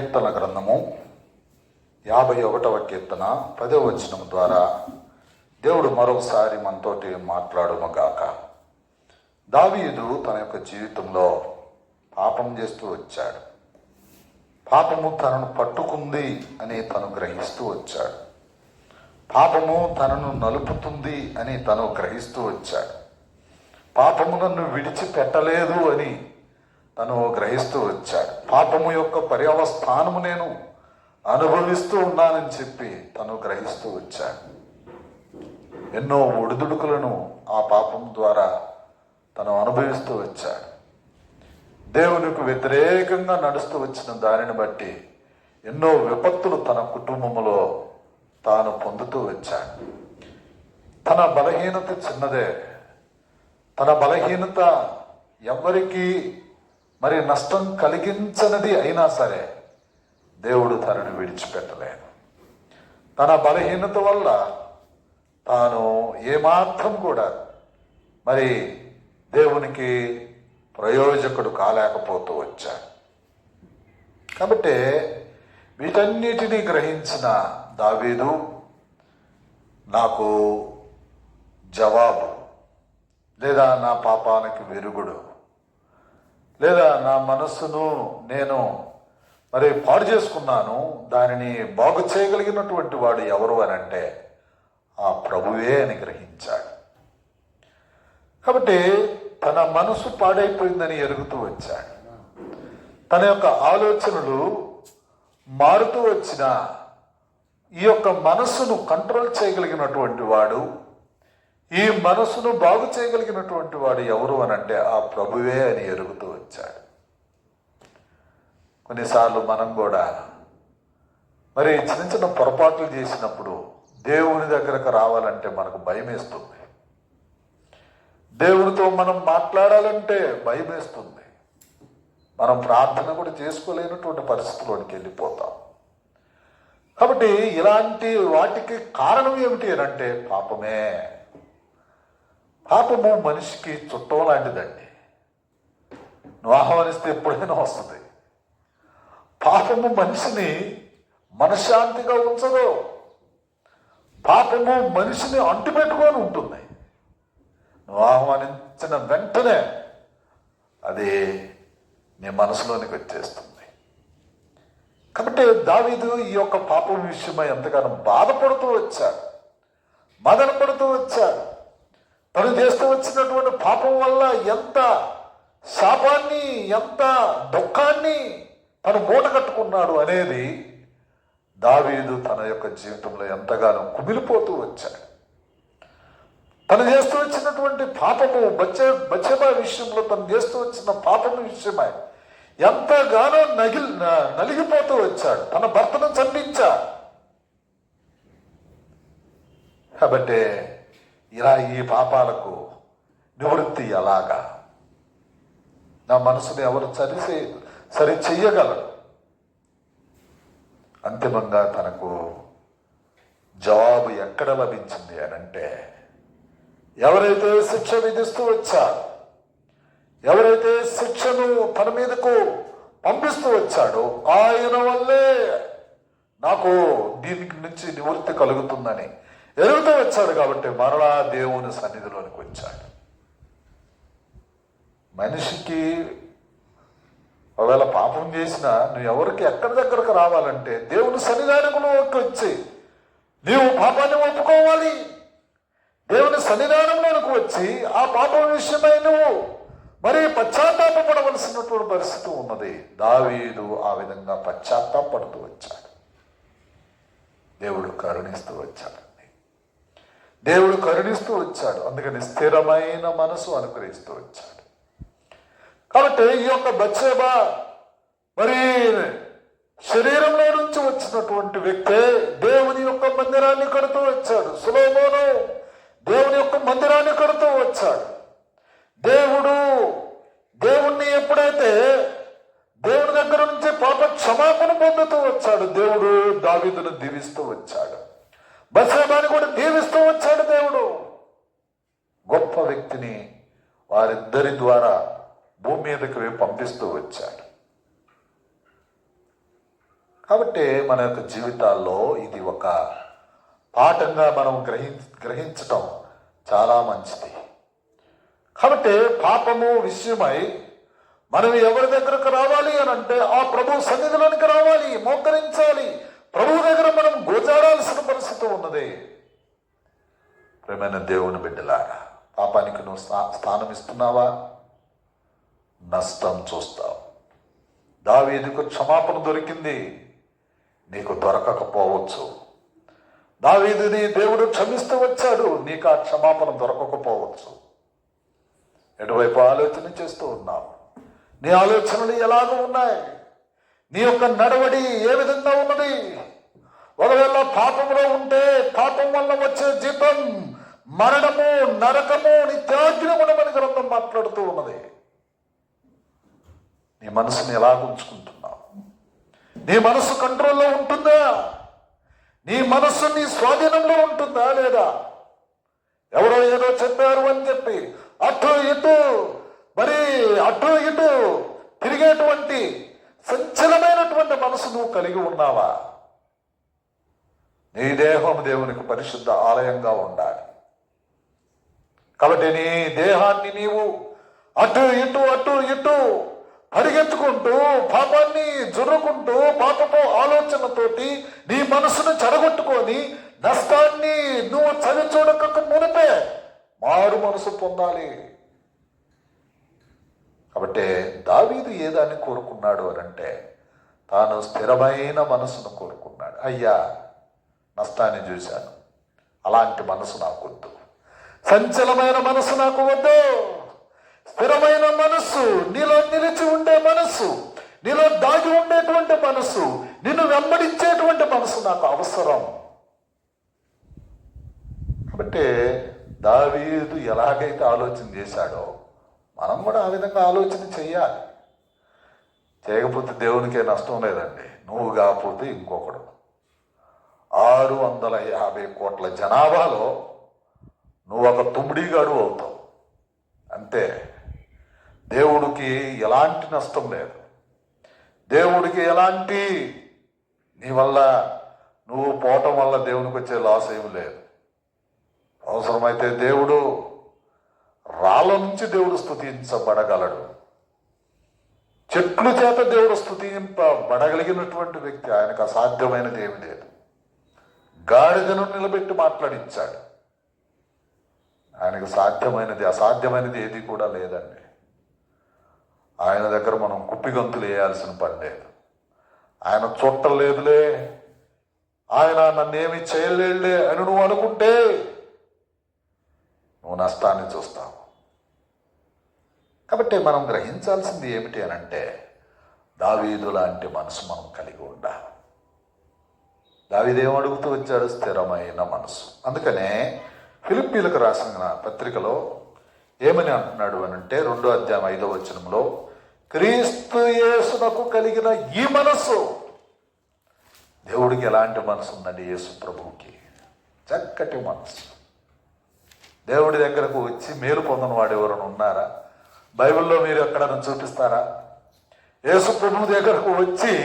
కీర్తన గ్రంథము యాభై ఒకటవ కీర్తన పదవ వచనం ద్వారా దేవుడు మరొకసారి మనతోటి మాట్లాడుమగాక. దావీదు తన యొక్క జీవితంలో పాపం చేస్తూ వచ్చాడు. పాపము తనను పట్టుకుంది అని తను గ్రహిస్తూ వచ్చాడు. పాపము తనను నలుపుతుంది అని తను గ్రహిస్తూ వచ్చాడు. పాపము నన్ను విడిచిపెట్టలేదు అని తను గ్రహిస్తూ వచ్చాడు. పాపము యొక్క పర్యవస్థానము నేను అనుభవిస్తూ ఉన్నానని చెప్పి తను గ్రహిస్తూ వచ్చాడు. ఎన్నో ఒడిదుడుకులను ఆ పాపం ద్వారా తను అనుభవిస్తూ వచ్చాడు. దేవునికి వ్యతిరేకంగా నడుస్తూ వచ్చిన దానిని బట్టి ఎన్నో విపత్తులు తన కుటుంబంలో తాను పొందుతూ వచ్చాడు. తన బలహీనత చిన్నదే. తన బలహీనత ఎవరికీ మరి నష్టం కలిగించనిది అయినా సరే దేవుడు తనను విడిచిపెట్టలేదు తన బలహీనత వల్ల తాను ఏమాత్రం కూడా మరి దేవునికి ప్రయోజకుడు కాలేకపోతూ వచ్చాడు. కాబట్టి వీటన్నిటినీ గ్రహించిన దావీదు నాకు జవాబు లేదా నా పాపానికి వెరుగుడు లేదా నా మనస్సును నేను మరి పాడు చేసుకున్నాను దానిని బాగు చేయగలిగినటువంటి వాడు ఎవరు అని అంటే ఆ ప్రభువే అని గ్రహించాడు. కాబట్టి తన మనసు పాడైపోయిందని ఎరుగుతూ వచ్చాడు. తన యొక్క ఆలోచనలు మారుతూ వచ్చిన ఈ యొక్క మనస్సును కంట్రోల్ చేయగలిగినటువంటి వాడు ఈ మనసును బాగు చేయగలిగినటువంటి వాడు ఎవరు అని అంటే ఆ ప్రభువే అని ఎరుగుతూ వచ్చాడు. కొన్నిసార్లు మనం కూడా మరి చిన్న చిన్న పొరపాట్లు చేసినప్పుడు దేవుని దగ్గరకు రావాలంటే మనకు భయం వేస్తుంది దేవునితో మనం మాట్లాడాలంటే భయం వేస్తుంది మనం ప్రార్థన కూడా చేసుకోలేనటువంటి పరిస్థితిలోనికి వెళ్ళిపోతాం. కాబట్టి ఇలాంటి వాటికి కారణం ఏమిటి అని అంటే పాపమే. పాపము మనిషికి చుట్టం లాంటిదండి. నువ్వు ఆహ్వానిస్తే ఎప్పుడైనా వస్తుంది. పాపము మనిషిని మనశ్శాంతిగా ఉంచదు. పాపము మనిషిని అంటిపెట్టుకొని ఉంటుంది. నువ్వు ఆహ్వానించిన వెంటనే అది నీ మనసులోనికి వచ్చేస్తుంది. కాబట్టి దావీదు ఈ యొక్క పాపం విషయమై ఎంతగానో బాధపడుతూ వచ్చాడు. మదన పడుతూ వచ్చాడు. తను చేస్తూ వచ్చినటువంటి పాపం వల్ల ఎంత శాపాన్ని ఎంత దుఃఖాన్ని తను మూట కట్టుకున్నాడు అనేది దావీదు తన యొక్క జీవితంలో ఎంతగానో కుమిలిపోతూ వచ్చాడు. తను చేస్తూ వచ్చినటువంటి పాపము బచ్చే బచ్చబా విషయంలో తను చేస్తూ వచ్చిన పాపము విషయమై ఎంతగానో నగిల్ నలిగిపోతూ వచ్చాడు. తన భర్తను చంపించా కాబట్టి ఇలా ఈ పాపాలకు నివృత్తి ఎలాగా? నా మనసుని ఎవరు సరి సరి చెయ్యగలరు అంతిమంగా తనకు జవాబు ఎక్కడ లభించింది అని అంటే ఎవరైతే శిక్ష విధిస్తూ వచ్చారు ఎవరైతే శిక్షను తన మీదకు పంపిస్తూ వచ్చాడో ఆయన వల్లే నాకు దీనికి నుంచి నివృత్తి కలుగుతుందని ఎరుగుతూ వచ్చాడు కాబట్టి మరలా దేవుని సన్నిధిలోనికి వచ్చాడు. మనిషికి ఒకవేళ పాపం చేసినా నువ్వు ఎవరికి ఎక్కడి దగ్గరకు రావాలంటే దేవుని సన్నిధానంలోకి వచ్చి నీవు పాపాన్ని ఒప్పుకోవాలి. దేవుని సన్నిధానంలోనికి వచ్చి ఆ పాపం విషయమై నువ్వు మరి పశ్చాత్తాపడవలసినటువంటి పరిస్థితి ఉన్నది. దావీదు ఆ విధంగా పశ్చాత్తాపడుతూ వచ్చాడు. దేవుడు కరుణిస్తూ వచ్చాడు. దేవుడు కరుణిస్తూ వచ్చాడు. అందుకని స్థిరమైన మనసు అనుగ్రహిస్తూ వచ్చాడు. కాబట్టి ఈ యొక్క బత్సేబా మరి శరీరంలో నుంచి వచ్చినటువంటి వ్యక్తే దేవుని యొక్క మందిరాన్ని కడుతూ వచ్చాడు. సులోమోను దేవుని యొక్క మందిరాన్ని కడుతూ వచ్చాడు. దేవుడు దేవుణ్ణి ఎప్పుడైతే దేవుని దగ్గర నుంచి పాప క్షమాపణ పొందుతూ వచ్చాడు దేవుడు దావిదును దీవిస్తూ వచ్చాడు. బత్సేబాని కూడా దీవిస్తూ వచ్చాడు దేవుడు. గొప్ప వ్యక్తిని వారిద్దరి ద్వారా భూమి మీదకి పంపిస్తూ వచ్చాడు. కాబట్టి మన యొక్క జీవితాల్లో ఇది ఒక పాఠంగా మనం గ్రహి గ్రహించటం చాలా మంచిది. కాబట్టి పాపము విషయమై మనం ఎవరి దగ్గరకు రావాలి అని అంటే ఆ ప్రభు సన్నిధిలోనికి రావాలి మోకరించాలి ప్రభు దగ్గర మనం గోజాడాల్సిన పరిస్థితి ఉన్నది. ప్రేమైన దేవుని బిడ్డలారా పాపానికి నువ్వు స్థా- స్థానం ఇస్తున్నావా? నష్టం చూస్తావు. దావీదుకు క్షమాపణ దొరికింది. నీకు దొరకకపోవచ్చు. దావీదుని దేవుడు క్షమిస్తూ వచ్చాడు. నీకు ఆ క్షమాపణ దొరకకపోవచ్చు. ఎటువైపు ఆలోచన చేస్తూ ఉన్నావు? నీ ఆలోచనలు ఎలాగూ ఉన్నాయి? నీ యొక్క నడవడి ఏ విధంగా ఉన్నది? ఒకవేళ పాపంలో ఉంటే పాపం వల్ల వచ్చే జీతం మరణము నరకము నిత్యాగ్నిగుణమని గ్రంథం మాట్లాడుతూ ఉన్నది. నీ మనసుని ఎలా ఉంచుకుంటున్నావు నీ మనసు కంట్రోల్లో ఉంటుందా? నీ మనస్సు నీ స్వాధీనంలో ఉంటుందా లేదా? ఎవరో ఏదో చెప్పారు అని చెప్పి అటు ఇటు మరి అటు ఇటు తిరిగేటువంటి సంచలమైనటువంటి మనసు నువ్వు కలిగి ఉన్నావా? నీ దేహం దేవునికి పరిశుద్ధ ఆలయంగా ఉండాలి. కాబట్టి నీ దేహాన్ని నీవు అటు ఇటు అటు ఇటు పరిగెత్తుకుంటూ పాపాన్ని జుర్రుకుంటూ పాపపు ఆలోచనతోటి నీ మనసును చెడగొట్టుకొని నష్టాన్ని నువ్వు చవి చూడక మునిపే మారు మనసు పొందాలి. కాబట్టి దావీదు ఏదాన్ని కోరుకున్నాడు అని అంటే తాను స్థిరమైన మనసును కోరుకున్నాడు. అయ్యా నష్టాన్ని చూశాను. అలాంటి మనసు నాకు వద్దు సంచలమైన మనసు నాకు వద్దు. స్థిరమైన మనస్సు నీలో నిలిచి ఉండే మనస్సు నీలో దాగి ఉండేటువంటి మనస్సు నిన్ను వెంబడించేటువంటి మనసు నాకు అవసరం. కాబట్టి దావీదు ఎలాగైతే ఆలోచన చేశాడో మనం కూడా ఆ విధంగా ఆలోచన చేయాలి. చేయకపోతే దేవునికే నష్టం లేదండి. నువ్వు కాకపోతే ఇంకొకడు. ఆరు వందల యాభై కోట్ల జనాభాలో నువ్వు ఒక తుమ్మిడిగాడు అవుతావు. అంతే. దేవుడికి ఎలాంటి నష్టం లేదు. దేవుడికి ఎలాంటి నీ వల్ల నువ్వు పోవటం వల్ల దేవునికి వచ్చే లాస్ ఏమి లేదు. అవసరమైతే దేవుడు రాళ్ళ నుంచి దేవుడు స్థుతించబడగలడు చెట్లు చేత దేవుడు స్థుతింపబడగలిగినటువంటి వ్యక్తి ఆయనకు అసాధ్యమైనది ఏమి లేదు. గాడిదను నిలబెట్టి మాట్లాడించాడు ఆయనకు సాధ్యమైనది అసాధ్యమైనది ఏది కూడా లేదండి. ఆయన దగ్గర మనం కుప్పిగంతులు వేయాల్సిన పని లేదు. ఆయన చుట్టలేదులే ఆయన నన్నేమి చేయలేడులే అని నువ్వు అనుకుంటే నువ్వు నష్టాన్ని చూస్తావు. కాబట్టి మనం గ్రహించాల్సింది ఏమిటి అని అంటే దావీదు లాంటి మనసు మనం కలిగి ఉండాలి. దావీదేం అడుగుతూ వచ్చాడు స్థిరమైన మనసు. అందుకనే ఫిలిప్పీలకు రాసిన పత్రికలో ఏమని అంటున్నాడు అని అంటే రెండో అధ్యాయం ఐదో వచనంలో క్రీస్తు యేసునకు కలిగిన ఈ మనసు దేవుడికి ఎలాంటి మనసు ఉందండి? యేసు ప్రభువుకి. చక్కటి మనసు. దేవుడి దగ్గరకు వచ్చి మేలు పొందని వాడు ఎవరైనా ఉన్నారా? బైబిల్లో మీరు ఎక్కడైనా చూపిస్తారా? యేసు ప్రభు దగ్గరకు వచ్చి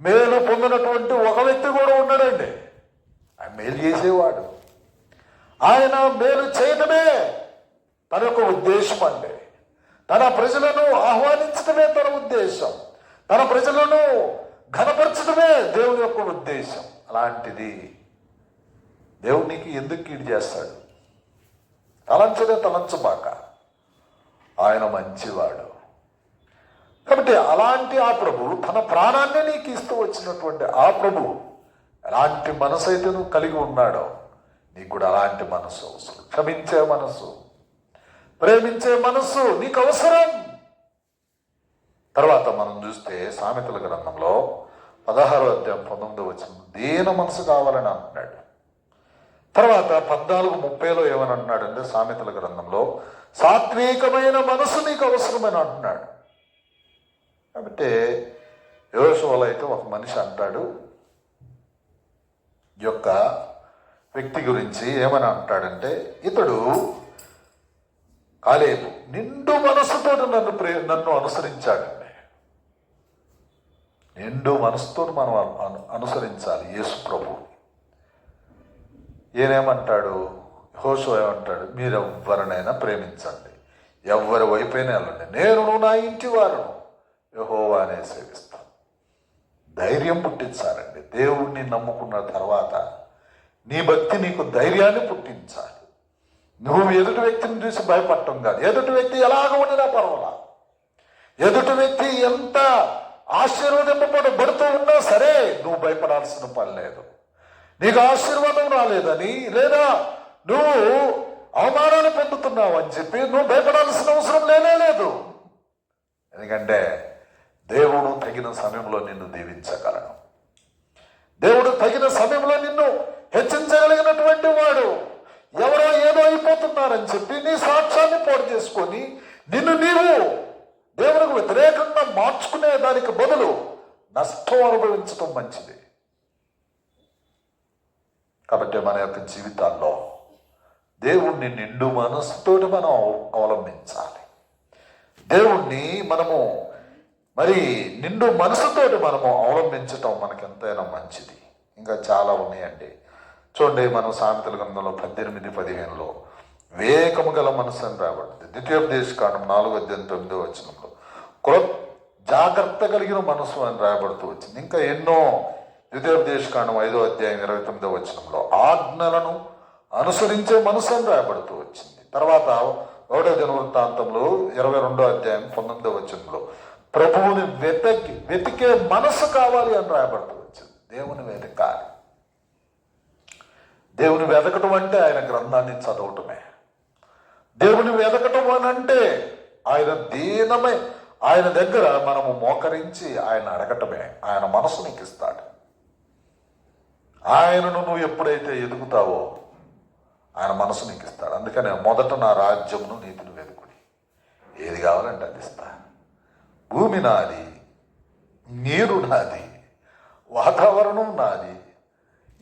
మేలు పొందినటువంటి ఒక వ్యక్తి కూడా ఉన్నాడండి. ఆయన మేలు చేసేవాడు. ఆయన మేలు చేయటమే తన యొక్క ఉద్దేశం అండి. తన ప్రజలను ఆహ్వానించడమే తన ఉద్దేశం. తన ప్రజలను ఘనపరచడమే దేవుని యొక్క ఉద్దేశం. అలాంటిది దేవునికి ఎందుకు కీడు చేస్తాడు? తలంచదే తలంచబాక. ఆయన మంచివాడు. కాబట్టి అలాంటి ఆ ప్రభు తన ప్రాణాన్ని నీకు ఇస్తూ వచ్చినటువంటి ఆ ప్రభు ఎలాంటి మనసు అయితే నువ్వు కలిగి ఉన్నాడో నీకు కూడా అలాంటి మనసు అవసరం. క్షమించే మనసు. ప్రేమించే మనస్సు నీకు అవసరం. తర్వాత మనం చూస్తే సామెతల గ్రంథంలో పదహారో అధ్యాయం పంతొమ్మిదో వచ్చిన దీన మనసు కావాలని అంటున్నాడు. తర్వాత పద్నాలుగు ముప్పైలో ఏమని అంటున్నాడంటే సామెతల గ్రంథంలో సాత్వికమైన మనసు నీకు అవసరమని అంటున్నాడు. కాబట్టి యోశువలో అయితే ఒక మనిషి అంటాడు యొక్క వ్యక్తి గురించి ఏమని అంటాడంటే ఇతడు కాలేపు నిండు మనసుతో నన్ను ప్రే నన్ను అనుసరించాడండి. నిండు మనసుతో మనం అను- అనుసరించాలి యేసు ప్రభువు ఈయనేమంటాడు? హోషో ఏమంటాడు? మీరు ఎవరినైనా ప్రేమించండి. ఎవ్వరి వైపైనా వెళ్ళండి. నేను నా ఇంటి వారును. యహోవానే సేవిస్తాను. ధైర్యం పుట్టించాలండి. దేవుణ్ణి నమ్ముకున్న తర్వాత నీ భక్తి నీకు ధైర్యాన్ని పుట్టించాలి. నువ్వు ఎదుటి వ్యక్తిని చూసి భయపడటం కాదు. ఎదుటి వ్యక్తి ఎలాగ ఉండినా పర్వాలా. ఎదుటి వ్యక్తి ఎంత ఆశీర్వదింపబడబడుతూ ఉన్నా సరే నువ్వు భయపడాల్సిన పని లేదు. నీకు ఆశీర్వాదం రాలేదని లేదా నువ్వు అవమానాన్ని పొందుతున్నావు అని చెప్పి నువ్వు భయపడాల్సిన అవసరం లేనే లేదు. ఎందుకంటే దేవుడు తగిన సమయంలో నిన్ను దీవించగలడు దేవుడు తగిన సమయంలో నిన్ను హెచ్చించగలిగినటువంటి వాడు ఎవరో ఏదో అయిపోతున్నారని చెప్పి నీ సాక్ష్యాన్ని పోటు చేసుకొని నిన్ను నీవు దేవునికి వ్యతిరేకంగా మార్చుకునే దానికి బదులు నష్టం అనుభవించడం మంచిది. కాబట్టి మన యొక్క జీవితాల్లో దేవుణ్ణి నిండు మనసుతోటి మనం అవలంబించాలి. దేవుణ్ణి మనము మరి నిండు మనసుతోటి మనము అవలంబించటం మనకి ఎంతైనా మంచిది. ఇంకా చాలా ఉన్నాయండి. చూడండి మనం సామెతల గ్రంథంలో పద్దెనిమిది పదిహేనులో వివేకము గల మనసు అని రాబడింది ద్వితీయోపదేశ కాండం నాలుగు అధ్యాయం తొమ్మిదో వచనంలో కృ జాగ్రత్త కలిగిన మనసు అని రాయబడుతూ వచ్చింది. ఇంకా ఎన్నో ద్వితీయోపదేశ కాండం ఐదో అధ్యాయం ఇరవై తొమ్మిదో వచనంలో ఆజ్ఞలను అనుసరించే మనసు అని రాయబడుతూ వచ్చింది. తర్వాత ఒకటో దినవృత్తాంతంలో ఇరవై రెండో అధ్యాయం పంతొమ్మిదో వచనంలో ప్రభువుని వెతకి వెతికే మనసు కావాలి అని రాయబడుతూ వచ్చింది. దేవుని వెతకాలి. దేవుని వెతకటం అంటే ఆయన గ్రంథాన్ని చదవటమే. దేవుని వెతకటం అని అంటే ఆయన దీనమే. ఆయన దగ్గర మనము మోకరించి ఆయన అడగటమే. ఆయన మనసు నీకు ఇస్తాడు ఆయనను నువ్వు ఎప్పుడైతే ఎదుగుతావో ఆయన మనసు నీకు ఇస్తాడు. అందుకనే మొదట నా రాజ్యమును నీతిని వెతుకుడి ఏది కావాలంటే అది ఇస్తా. భూమి నాది నీరు నాది వాతావరణం నాది.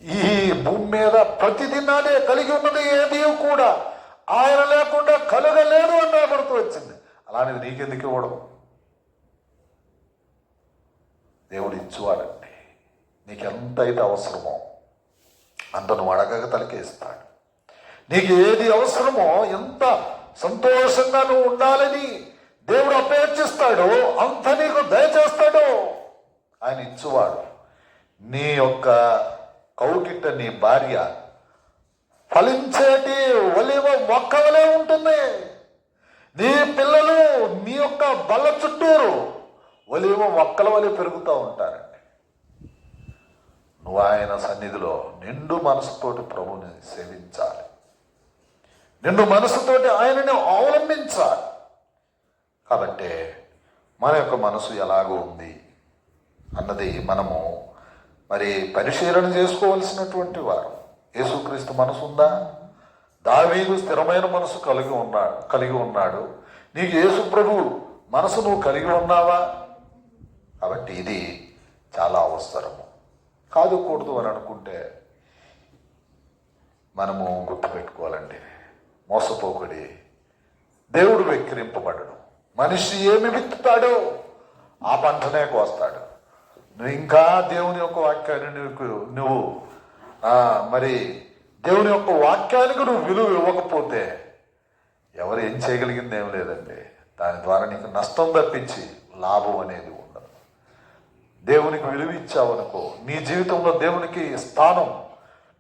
ఈ భూమి మీద ప్రతిదీ నాదే కలిగి ఉన్నది ఏది కూడా. ఆయన లేకుండా కలగలేదు అని రాబడుతూ వచ్చింది. అలాంటిది నీకెందుకు ఇవ్వడం? దేవుడు ఇచ్చువాడండి నీకు అయితే అవసరమో అంతను అడగక తలకేస్తాడు. నీకు ఏది అవసరమో ఎంత సంతోషంగా నువ్వు ఉండాలని దేవుడు అపేక్షిస్తాడో అంత నీకు దయచేస్తాడో ఆయన ఇచ్చువాడు. నీ యొక్క కౌకిట్ట నీ భార్య ఫలించేటి ఒలివ మొక్క వలె ఉంటుంది. నీ పిల్లలు నీ యొక్క బల్ల చుట్టూరు ఒలివ మొక్కల వలె పెరుగుతూ ఉంటారండి నువ్వు ఆయన సన్నిధిలో నిండు మనసుతోటి ప్రభుని సేవించాలి. నిండు మనసుతోటి ఆయనని అవలంబించాలి. కాబట్టి మన యొక్క మనసు ఎలాగో ఉంది అన్నది మనము మరి పరిశీలన చేసుకోవలసినటువంటి వారు. యేసుక్రీస్తు మనసు ఉందా? దావీదు స్థిరమైన మనసు కలిగి ఉన్నాడు కలిగి ఉన్నాడు. నీకు యేసు ప్రభు మనసు నువ్వు కలిగి ఉన్నావా? కాబట్టి ఇది చాలా అవసరము. కాదు కూడదు అని అనుకుంటే మనము గుర్తుపెట్టుకోవాలండి. మోసపోకుడి దేవుడు వెక్కిరింపబడడు. మనిషి ఏమి విత్తుతాడో ఆ పంటనే కోస్తాడు. నువ్వు ఇంకా దేవుని యొక్క వాక్యాన్ని నీకు నువ్వు మరి దేవుని యొక్క వాక్యానికి నువ్వు విలువ ఇవ్వకపోతే ఎవరు ఏం చేయగలిగింది ఏం లేదండి. దాని ద్వారా నీకు నష్టం తప్పించి లాభం అనేది దేవునికి విలువ ఇచ్చావనుకో నీ జీవితంలో దేవునికి స్థానం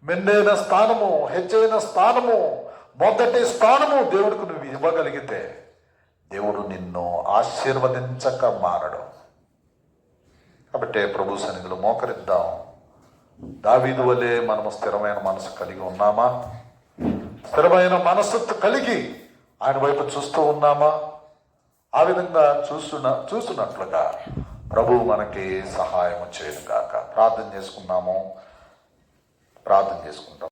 మెండైన స్థానము హెచ్చైన స్థానము మొదటి స్థానము దేవుడికి నువ్వు ఇవ్వగలిగితే దేవుడు నిన్ను ఆశీర్వదించక మారడం. కాబట్టి ప్రభు సన్నిధిలో మోకరిద్దాం. దావీదు వలె మనము స్థిరమైన మనసు కలిగి ఉన్నామా? స్థిరమైన మనస్సు కలిగి ఆయన వైపు చూస్తూ ఉన్నామా? ఆ విధంగా చూస్తున్న చూస్తున్నట్లుగా ప్రభువు మనకి సహాయం చేయను కాక ప్రార్థన చేసుకున్నాము ప్రార్థన చేసుకుంటాం.